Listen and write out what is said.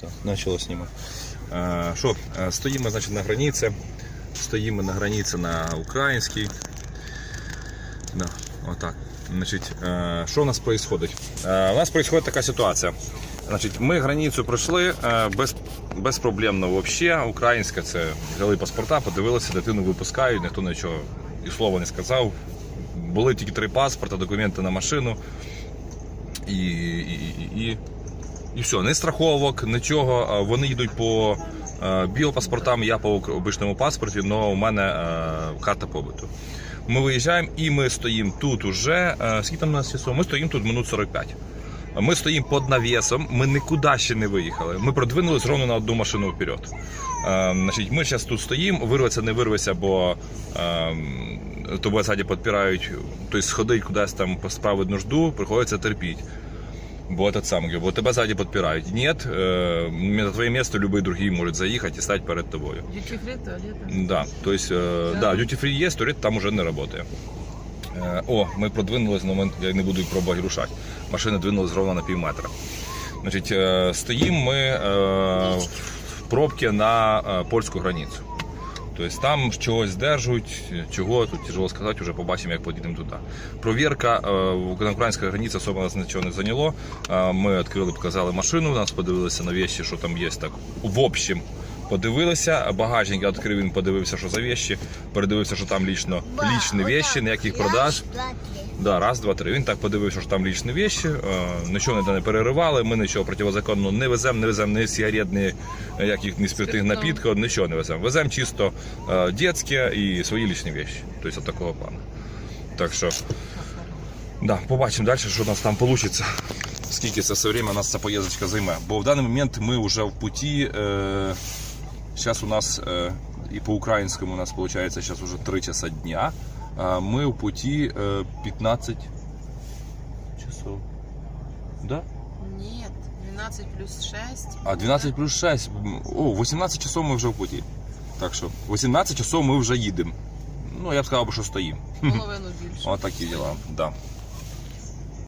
Так, начало снимать. Що, е, стоїмо, значить, на границі. Стоїмо на границі на українській. Да, отак. Значить, е, що у нас відбувається? Е, У нас відбувається така ситуація. Значить, ми границю пройшли е, без, безпроблемно взагалі. Українська це взяли паспорта, подивилися, дитину випускають, ніхто нічого і слова не сказав. Були тільки три паспорта, документи на машину. І, і, і, і, і все, не страховок, нічого. Вони йдуть по е, біопаспортам, я по обичному паспорті, але у мене е, карта побиту. Ми виїжджаємо і ми стоїмо тут уже. е, Скільки там у нас часов? Ми стоїмо тут минут 45. Ми стоїмо під навісом, ми нікуди ще не виїхали. Ми продвинулись ровно на одну машину вперед. Значить, ми зараз тут стоїмо, вирветься, не вирветься, бо е, тобою ззаді підпирають, тобто сходить кудись там справити нужду, приходиться терпіти. Бо этот самый, говорю, вот тебя сзади подпирают. Нет, э, на твое место любой другие может заехать и стать перед тобой. Дьюти фри туалеты. Да, то есть, э, Да. да, duty free есть, туалет там уже не работает. Е, О, ми продвинулись на момент, я не буду їх пробувати рушати. Машина двинулась ровно на пів метра. Значить, е, стоїмо ми е, в пробці на е, польську границю. Тобто там чогось держать, чого тут тяжело сказати, вже побачимо, як поїдемо туди. Провірка е, на українській границі особо нас нічого не зайняло. Е, Ми відкрили, показали машину, нас подивилися на вещи, що там є так. В общем, подивилися. Багажник відкрив, він подивився, що за вещи. Передивився, що там лічно лічні вещи, ніяких продаж. Да, раз, два, три. Він так подивився, що там лічні вещи, е, нічого не переривали, ми нічого противозаконного не веземо, не веземо ні сигарет, ні яких ні спиртних напітків, нічого не веземо. Веземо чисто е, дитяче і свої лічні вещи. Тобто от такого плану. Так що, да, побачимо далі, що у нас там вийде. Скільки це все время у нас ця поїздочка займе. Бо в даний момент ми вже в путі. Е, Зараз у нас е, і по українському у нас виходить зараз уже 3 часа дня. Ми в путі е, 15 часов. Да? Нет, 12 плюс 6. А 12 плюс 6. О, 18 часов ми вже в путі. Так що 18 часов ми вже їдемо. Ну, я б сказав, що стоїмо. Половину більше. Ось такі діла. Да.